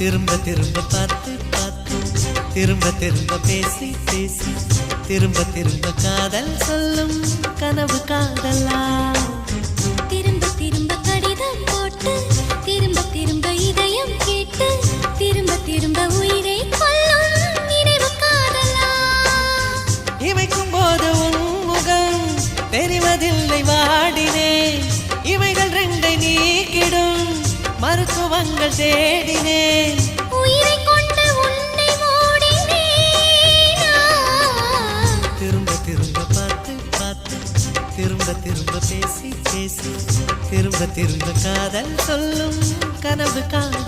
திரும்ப திரும்ப பார்த்து பார்த்து திரும்ப திரும்ப பேசி பேசி திரும்ப திரும்ப காதல் சொல்லும் கனவு காதலா? திரும்ப திரும்ப கடிதம் போட்டு திரும்ப திரும்ப இதயம் கேட்டு திரும்ப திரும்ப உயிரை கொல்லும் நினைவு காதலா? இமைக்கும் போது உன் முகம் தெரிவதில்லை வாடினேன் மருத்துவங்கள் தேடினேன். உயிரை கொண்டு உன்னை திரும்ப திரும்ப பார்த்து பார்த்து திரும்ப திரும்ப பேசி பேசி திரும்ப திரும்ப காதல் சொல்லும் கனவு காதல்